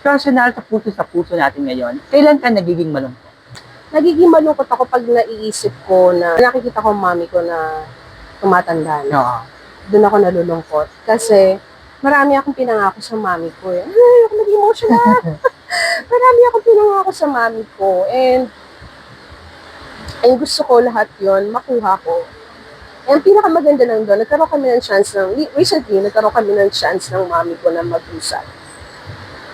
personal sa puso sa puso natin ngayon, kailan ka nagiging malungkot? Nagiging malungkot ako pag naiisip ko na nakikita ko mami ko na tumatanda na. Oo. Doon ako nalulungkot. Kasi marami akong pinangako sa mami ko. Eh. Ay, ako nag-emotional. marami akong pinangako sa mami ko. And, and gusto ko lahat yon makuha ko. And pinakamaganda lang doon, nagkaroon kami ng chance ng, recently, nagkaroon kami ng chance ng mami ko na mag-usap.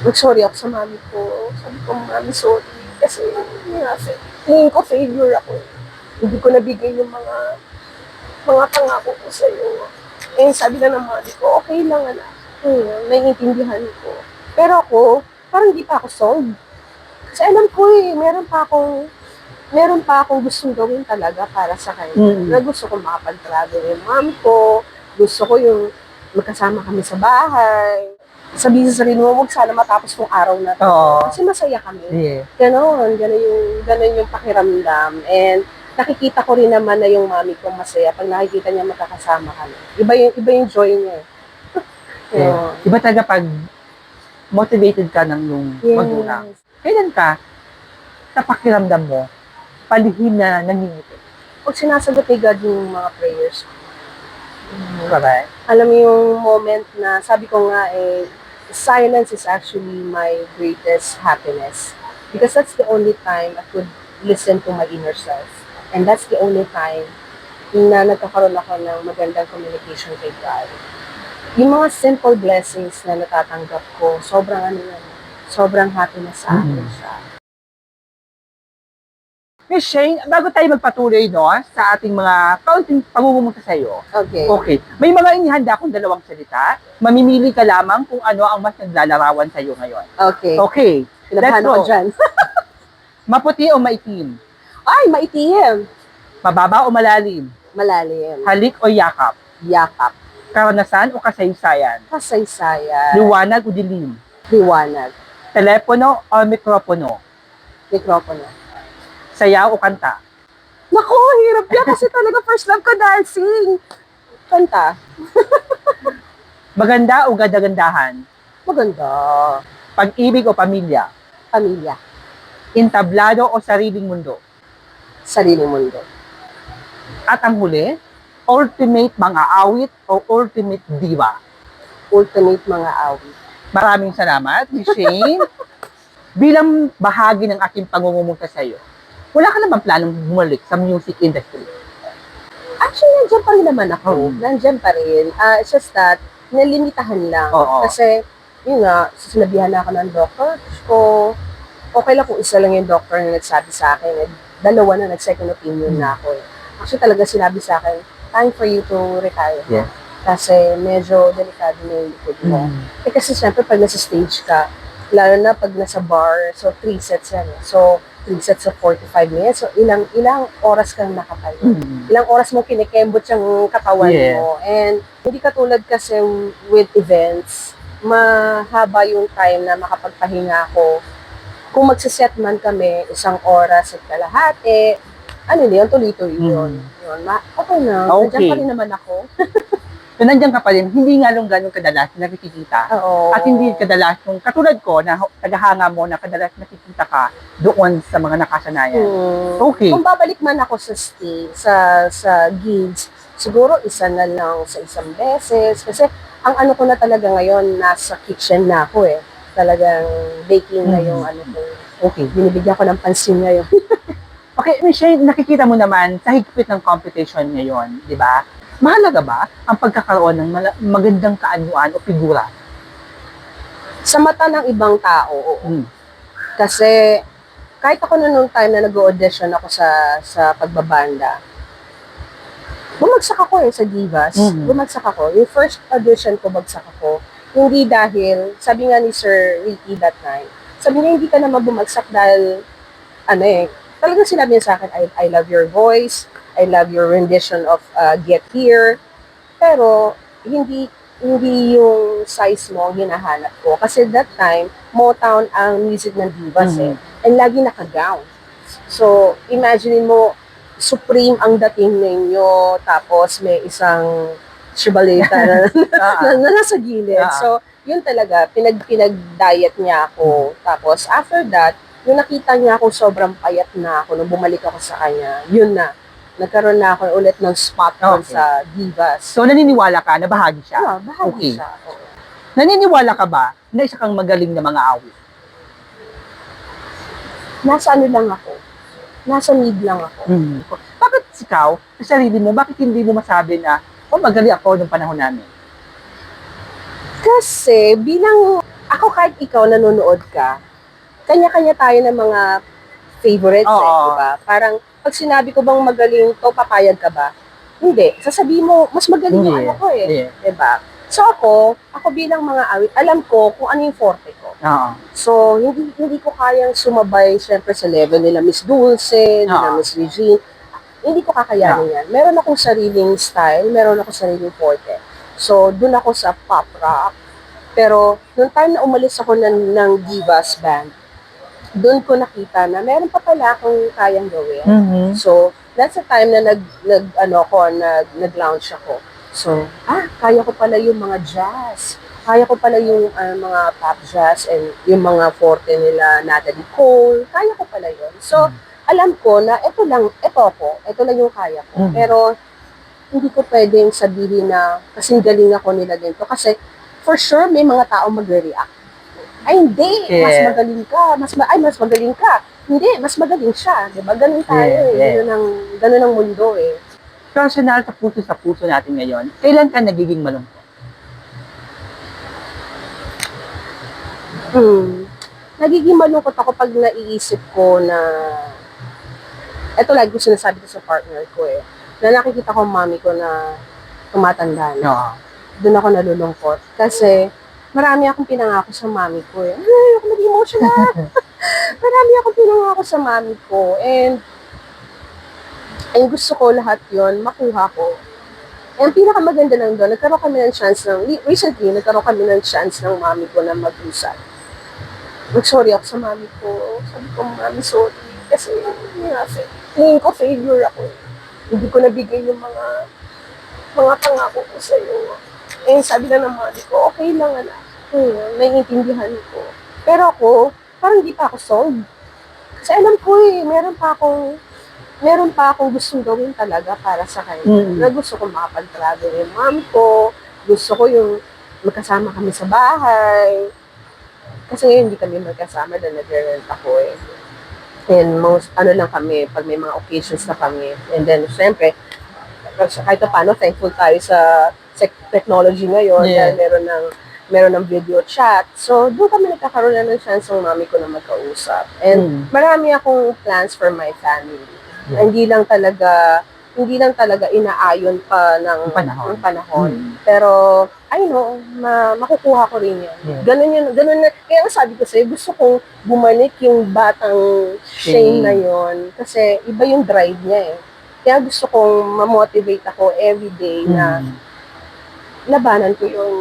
Mag-sorry ako sa mami ko. Sabi ko, mami, sorry. Kasi, nga, tingin ko failure ako. Hindi ko nabigay yung mga mga pangako ko sa iyo. Eh, sabi na ng mami ko, okay lang, anak. Hmm, naiintindihan ko. Pero ako, parang hindi pa ako sold. Kasi alam ko eh, meron pa akong meron pa akong gustong gawin talaga para sa kanya. Mm. Na gusto ko makapag-travel yung mami ko, gusto ko yung magkasama kami sa bahay. Sabihin sa sarili mo, huwag sana matapos tong araw na to. Oo. Kasi masaya kami. Yeah. Ganon, ganon yung, ganon yung pakiramdam. And nakikita ko rin naman na yung mami ko masaya pag nakikita niya magkakasama kami. Iba yung, iba yung joy niya. eh. Yeah. Iba talaga pag motivated ka ng yung Yes. magulang. Kailan ka, sa pakiramdam mo, palihim na nangingiti? Pag sinasagot ni God yung mga prayers, Correct. alam mo yung moment na sabi ko nga eh, silence is actually my greatest happiness. Because that's the only time I could listen to my inner self. And that's the only time na nagkakaroon ako ng magandang communication kay God. Yung mga simple blessings na natatanggap ko, sobrang ano yan, sobrang happiness sa akin Mhm. siya. Miss Shane, bago tayo magpatuloy no, sa ating mga kaunting pangungumusta sa iyo. Okay. Okay. May mga inihanda akong dalawang salita. Mamimili ka lamang kung ano ang mas naglalarawan sa iyo ngayon. Okay. Okay. Let's ako go. dyan. Maputi o maitim? Ay, maitim. Mababa o malalim? Malalim. Halik o yakap? Yakap. Karanasan o kasaysayan? Kasaysayan. Liwanag o dilim? Liwanag. Telepono o mikropono? Mikropono. Sayaw o kanta? Naku, hirap yan kasi talaga first love ko dancing. Kanta. Maganda o gadagandahan? Maganda. Pag-ibig o pamilya? Pamilya. Intablado o sariling mundo? Sariling mundo. At ang huli, ultimate mga awit o ultimate diva? Ultimate mga awit. Maraming salamat, Shane. Bilang bahagi ng aking pangungumusta sa iyo, wala ka naman planong bumalik sa music industry. Actually, nandiyan pa rin naman ako. Hmm. Nandiyan pa rin. Ah, it's just that, nalimitahan lang. Oo. Kasi, yun nga, sinabihan na ako ng doctor. So, okay lang kung isa lang yung doctor na nagsabi sa akin. Eh, dalawa na nag-second opinion Hmm. na ako. Eh. Actually, talaga sinabi sa akin, time for you to retire. Yeah. Kasi medyo delikado na yung likod mo. Eh, kasi syempre, pag nasa stage ka, lalo na pag nasa bar, so three sets yan. So, sets of 45 minutes. So, ilang ilang oras kang nakatayo. Mm. Ilang oras mo kinikembot yung katawan Yeah. mo. And hindi katulad kasi with events, mahaba yung time na makapagpahinga ako. Kung magsiset man kami, isang oras at kalahati, ano yun, tuloy-tuloy yun. yun. Ma- okay na. Okay. nandiyan pa rin naman ako. So, nandiyan ka pa rin, hindi nga lang ganun kadalas nakikita. Oo. At hindi kadalas yung katulad ko na tagahanga mo na kadalas nakikita ka doon sa mga nakasanayan. Hmm. Okay. Kung babalik man ako sa stay, sa sa gigs, siguro isa na lang sa isang beses. Kasi ang ano ko na talaga ngayon, nasa kitchen na ako eh. Talagang baking na yung ano ko. Okay. Binibigyan ko ng pansin ngayon. Okay, Michelle, nakikita mo naman sa higpit ng competition ngayon, di ba? Mahalaga ba ang pagkakaroon ng magandang kaanyuan o figura? sa mata ng ibang tao, oo. Mm. Kasi kahit ako na nung time na nag-audition ako sa sa pagbabanda, bumagsak ako eh sa Divas. Mhm. Bumagsak ako. Yung first audition ko, bagsak ako. Hindi dahil, sabi nga ni Sir Ricky that time, sabi niya, hindi ka naman bumagsak dahil, ano eh, talagang sinabi niya sa akin, I, I love your voice, I love your rendition of uh, Get Here, pero hindi hindi yung size mo ang hinahanap ko. Kasi that time, Motown ang music ng divas eh. And lagi naka-gown. So, imagine mo, supreme ang dating ninyo, tapos may isang shibaleta na, Ah, na, na nasa gilid. Ah. So, yun talaga, pinag, pinag-diet niya ako. Tapos, after that, yung nakita niya ako sobrang payat na ako, nung bumalik ako sa kanya, yun na. Nagkaroon na ako ulit ng spot doon Okay. sa Divas. So, naniniwala ka na bahagi siya? Ah, bahagi Okay. siya. Oo. Naniniwala ka ba na isa kang magaling na mga awit? Nasa ano lang ako. Nasa need lang ako. Hmm. Bakit ikaw, sa sarili mo, bakit hindi mo masabi na, oh, magaling ako nung panahon namin? Kasi bilang ako kahit ikaw nanonood ka, kanya-kanya tayo ng mga favorites eh, Oo. di ba? Parang pag sinabi ko bang magaling to, papayag ka ba? Hindi. Sasabihin mo, mas magaling yung ano ko eh. Yeah. Di ba? So ako, ako bilang mga awit, alam ko kung ano yung forte ko. Oo. So, hindi hindi ko kayang sumabay syempre sa level nila Miss Dulce, nila Oo. Miss Regine. Hindi ko kakayanin yan. Meron akong sariling style, meron akong sariling forte. So, dun ako sa pop rock. Pero, nung time na umalis ako ng, ng Divas Band, dun ko nakita na meron pa pala akong kayang gawin. Mhm. So, that's the time na nag, nag ano ko, nag, nag-launch ako. So, ah, kaya ko pala yung mga jazz. Kaya ko pala yung ah, mga pop jazz and yung mga forte nila Natalie Cole. Kaya ko pala yun. So, alam ko na ito lang, ito ako, ito lang yung kaya ko. Mhm. Pero, hindi ko pwedeng sabihin na kasing galing ako nila ganito. Kasi, for sure, may mga tao magre-react. Ay, hindi. Mas Yeah. magaling ka. Mas ma- ay, mas magaling ka. Hindi, mas magaling siya. Di ba? Ganun tayo Yeah, eh. yeah. Ganun ang, ganun ang mundo eh. Personal sa puso sa puso natin ngayon, kailan ka nagiging malungkot? Hmm. Nagiging malungkot ako pag naiisip ko na eto lagi ko sinasabi ko sa partner ko eh, na nakikita ko mami ko na tumatanda na. Oo. Doon ako nalulungkot. Kasi marami akong pinangako sa mami ko eh. Ay, ako nag-emotional. marami akong pinangako sa mami ko. And, and gusto ko lahat yon makuha ko. And pinakamaganda lang doon, nagkaroon kami ng chance ng, recently, nagkaroon kami ng chance ng mami ko na mag-usap. Mag-sorry ako sa mami ko. Sabi ko, mami, sorry. Kasi, nga, tingin ko failure ako. Hindi ko nabigay yung mga mga pangako ko sa iyo. Eh, sabi na ng mami ko, okay lang anak. Hmm, naiintindihan ko. Pero ako, parang hindi pa ako sold. Kasi alam ko eh, meron pa akong meron pa akong gustong gawin talaga para sa kanya. Mm. Na gusto ko makapag-travel yung mom ko. Gusto ko yung magkasama kami sa bahay. Kasi ngayon hindi kami magkasama dahil nag-rent ako eh. And most, ano lang kami, pag may mga occasions na kami. And then, syempre, kahit pa paano, thankful tayo sa technology ngayon Yeah. dahil meron ng meron ng video chat. So, doon kami nagkakaroon na ng chance ng mami ko na magkausap. And Mm. marami akong plans for my family. Yeah. Hindi lang talaga hindi lang talaga inaayon pa ng panahon. ng panahon. Mm. Pero, I know, ma makukuha ko rin yan. Yeah. Ganun yun, ganun na, kaya sabi ko sa'yo, gusto kong bumalik yung batang Shane Shane. na yon Kasi iba yung drive niya eh. Kaya gusto kong ma-motivate ako everyday na Mm. Labanan ko yung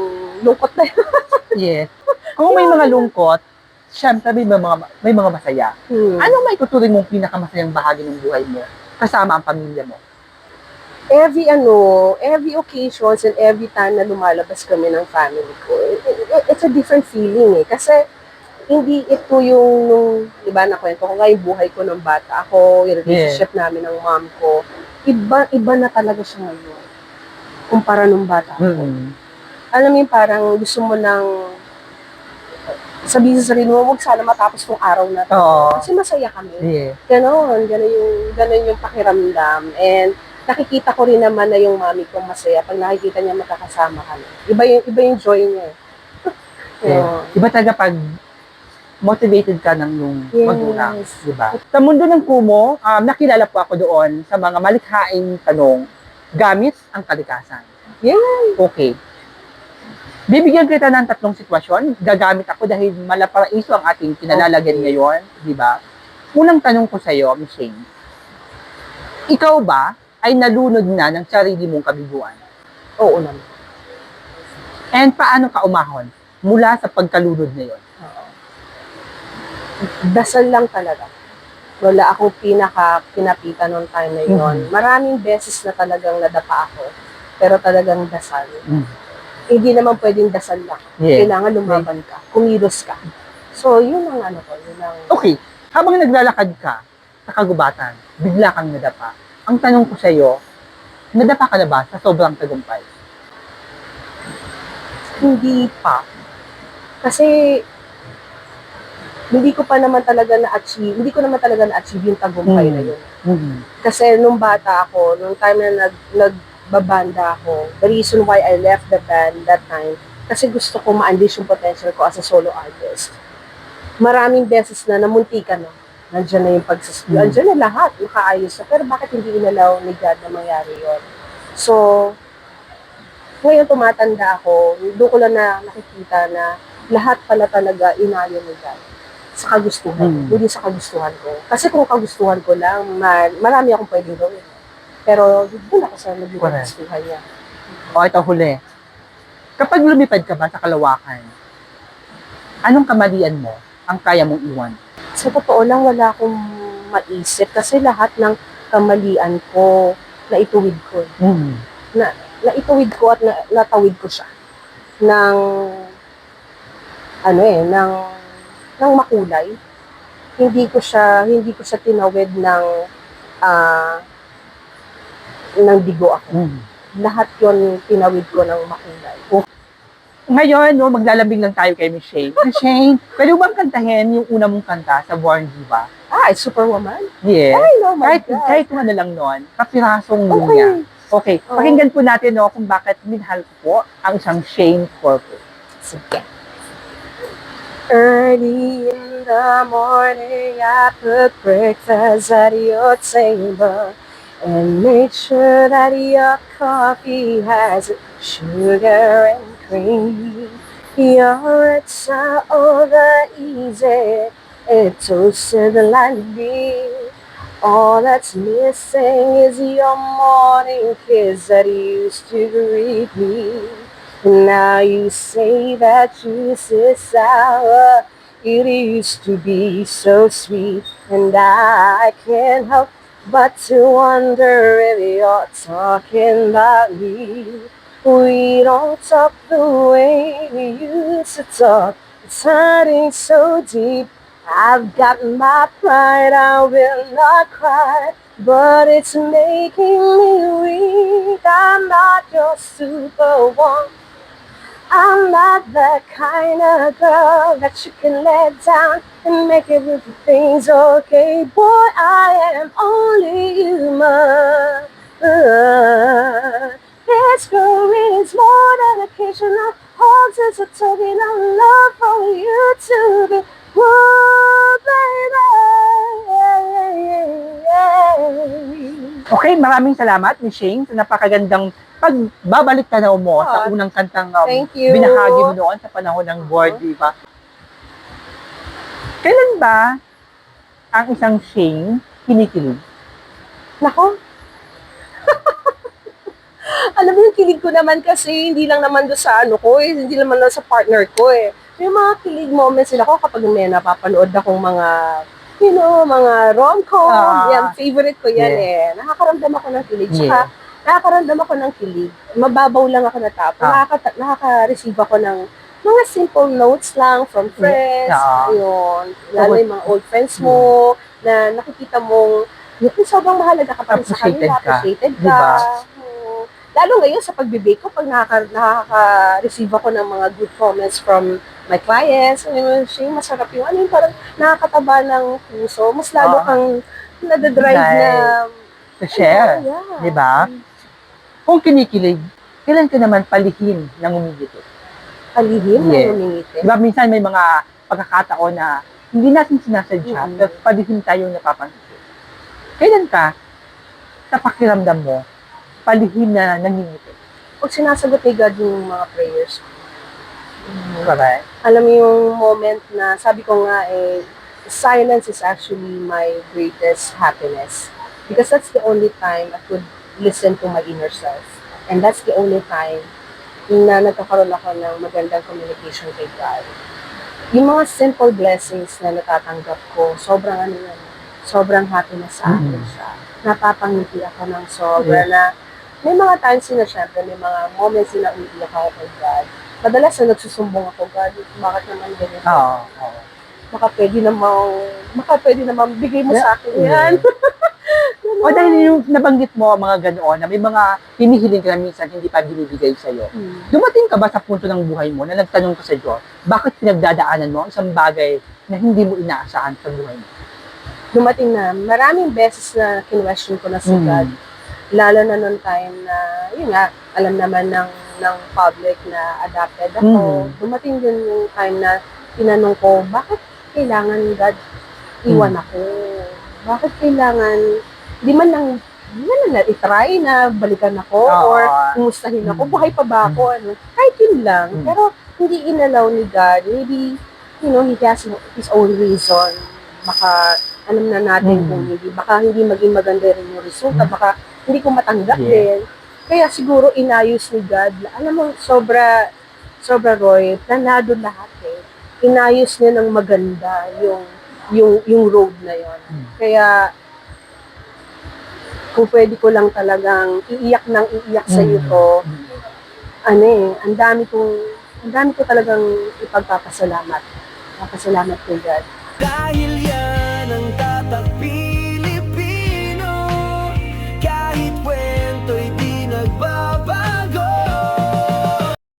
lungkot na yun. Yes. Kung may mga lungkot, syempre may mga, may mga masaya. Hmm. Ano may tuturing mong pinakamasayang bahagi ng buhay mo kasama ang pamilya mo? every ano, every occasions and every time na lumalabas kami ng family ko, it- it- it's a different feeling eh. Kasi hindi ito yung, nung, di ba, nakwento ko nga yung buhay ko nung bata ako, yung relationship namin ng mom ko. Iba, iba na talaga siya ngayon. Kumpara nung bata ako. Mm. Alam mo yung parang gusto mo nang sabihin sa sarili mo, huwag sana matapos tong araw na to. Oo. Kasi masaya kami. Yeah. Ganon, ganon yung, ganon yung pakiramdam. And nakikita ko rin naman na yung mami ko masaya pag nakikita niya magkakasama kami. Iba yung, iba yung joy niya. eh. Yeah. Iba talaga pag motivated ka ng yung Yes. magulang, di ba? Sa mundo ng kumo, um, nakilala po ako doon sa mga malikhaing tanong gamit ang kalikasan. Yeah. Okay. Bibigyan kita ng tatlong sitwasyon. Gagamit ako dahil malaparaiso ang ating kinalalagyan Okay. ngayon, di ba? Unang tanong ko sa iyo, Miss Shane. Ikaw ba ay nalunod na ng sarili mong kabiguan? Oo naman. And paano ka umahon mula sa pagkalunod na yon? Dasal lang talaga. Wala akong pinaka pinapitan noong time na yun. Mhm. Maraming beses na talagang nadapa ako. Pero talagang dasal. Mm. hindi naman pwedeng dasal lang. Yeah. Kailangan lumaban ka, kumilos ka. So, yun ang ano ko, yun ang... Okay, habang naglalakad ka sa kagubatan, bigla kang nadapa. Ang tanong ko sa iyo, nadapa ka na ba sa sobrang tagumpay? Hindi pa. Kasi, hindi ko pa naman talaga na-achieve, hindi ko naman talaga na-achieve yung tagumpay Hmm. na yun. Mm-hmm. Kasi nung bata ako, nung time na nag, nagbabanda ako, the reason why I left the band that time, kasi gusto ko ma-unleash yung potential ko as a solo artist. Maraming beses na namuntikan na. Nandiyan na yung pagsasabay. Hmm. Nandiyan na lahat, makaayos na. Pero bakit hindi inalaw ni God na mangyari yon? So, ngayon tumatanda ako, doon ko lang na nakikita na lahat pala talaga inayon ni God sa kagustuhan, Hmm. hindi sa kagustuhan ko. Kasi kung kagustuhan ko lang, ma- marami akong pwedeng gawin. Pero doon ako sa naging kagustuhan niya. O ito huli. Kapag lumipad ka ba sa kalawakan, anong kamalian mo ang kaya mong iwan? Sa totoo lang, wala akong maisip kasi lahat ng kamalian ko, naituwid ko. eh. Mm. Naituwid ko at na, natawid ko siya ng ano eh, ng ng makulay. Hindi ko siya hindi ko siya tinawid ng ah ng digo ako. Mm. Lahat 'yon tinawid ko ng makulay. Ngayon, no, maglalambing lang tayo kay. Miss Shane, pwede bang kantahin yung una mong kanta sa Born Diva? Ah, it's Superwoman? Yes. Ay, no, my kahit, God. kahit ano lang nun, kapirasong Okay. niya. Okay, Oo. pakinggan po natin no, kung bakit minahal ko po ang isang Shane Corpus. Sige. Early in the morning, I put breakfast at your table and make sure that your coffee has sugar and cream. Your eggs are over easy and toasted lightly. All that's missing is your morning kiss that used to greet me. Now you say that juice is sour. It used to be so sweet, and I can't help but to wonder if you're talking about me. We don't talk the way we used to talk. It's hurting so deep. I've got my pride, I will not cry, but it's making me weak. I'm not your superwoman. I'm not the kind of girl that you can let down and make everything's okay. Boy, I am only human. Uh, this girl is more than occasional hugs. It's a token of love for you to be. Okay, maraming salamat, Miss Shane, sa napakagandang pagbabalik tanaw mo sa Ah, unang kantang um, binahagi mo noon sa panahon ng board, di ba? Kailan ba ang isang Shane kinikilig? Nako. Alam mo yung kilig ko naman kasi hindi lang naman doon sa ano ko eh, hindi naman lang sa partner ko eh. Yung mga kilig moments nila ko kapag may napapanood akong mga you know, mga rom-com, Ah. yan, favorite ko yan eh. Nakakaramdam ako ng kilig. Tsaka, Yeah. nakakaramdam ako ng kilig. Mababaw lang ako na tapo. Ah. Nakaka- nakaka-receive ako ng mga simple notes lang from friends. Ah. Ayun. Lalo yung mga old friends mo, na nakikita mong yung sobrang mahalaga ka pa rin sa kanila. ka. Appreciated ka. Diba? Lalo ngayon sa pagbibake ko, pag nakaka, nakaka-receive ako ng mga good comments from my clients, ano yung masarap yung ano yung parang nakakataba ng puso. Mas lalo Ah. kang nadadrive na To share. Yeah. Di ba? Kung kinikilig, kailan ka naman palihim ng umigito? Palihim Yeah. na lumingiti. Di ba minsan may mga pagkakataon na hindi natin sinasadya, Mm. pero palihim tayong napapansin. Kailan ka, sa pakiramdam mo, palihim na nangingiti? Pag sinasagot ni God yung mga prayers ko, Correct. alam mo yung moment na sabi ko nga eh, silence is actually my greatest happiness. Because that's the only time I could listen to my inner self. And that's the only time na nagkakaroon ako ng magandang communication kay God. Yung mga simple blessings na natatanggap ko, sobrang ano yan, sobrang happiness sa akin Mhm. siya. Napapangiti ako ng sobra na may mga times na syempre, may mga moments na umiiyak ako kay God. Madalas na nagsusumbong ako, God, bakit naman ganito? Oo. oo. Baka pwede namang, baka pwede namang bigay mo sa akin yan. O dahil yung nabanggit mo mga ganoon na may mga hinihiling ka na minsan hindi pa binibigay sa'yo. Hmm. Dumating ka ba sa punto ng buhay mo na nagtanong ka sa Diyos, bakit pinagdadaanan mo ang isang bagay na hindi mo inaasahan sa buhay mo? Dumating na, maraming beses na kinwestiyon ko na si Mm. God. Lalo na noong time na, yun nga, alam naman ng, ng public na adopted ako. Mm. Dumating din yung time na tinanong ko, bakit kailangan God iwan Mm. ako? Bakit kailangan, di man lang, di man lang na-try na balikan ako Oo. or kumustahin ako, Mm. buhay pa ba ako? Ano? Kahit yun lang. Mm. Pero hindi inalaw ni God. Maybe, you know, He has His own reason. Baka alam na natin Mm. kung hindi, baka hindi maging maganda rin yung resulta, Mm. baka hindi ko matanggap Yeah. din. Kaya siguro inayos ni God, alam mo, sobra, sobra Roy, planado lahat eh. Inayos niya ng maganda yung, yung, yung road na yon. Mm. Kaya, kung pwede ko lang talagang iiyak ng iiyak sa iyo Mm. to, ano eh, ang dami kong, ang dami ko talagang ipagpapasalamat. Papasalamat kay God. Dahil yan ang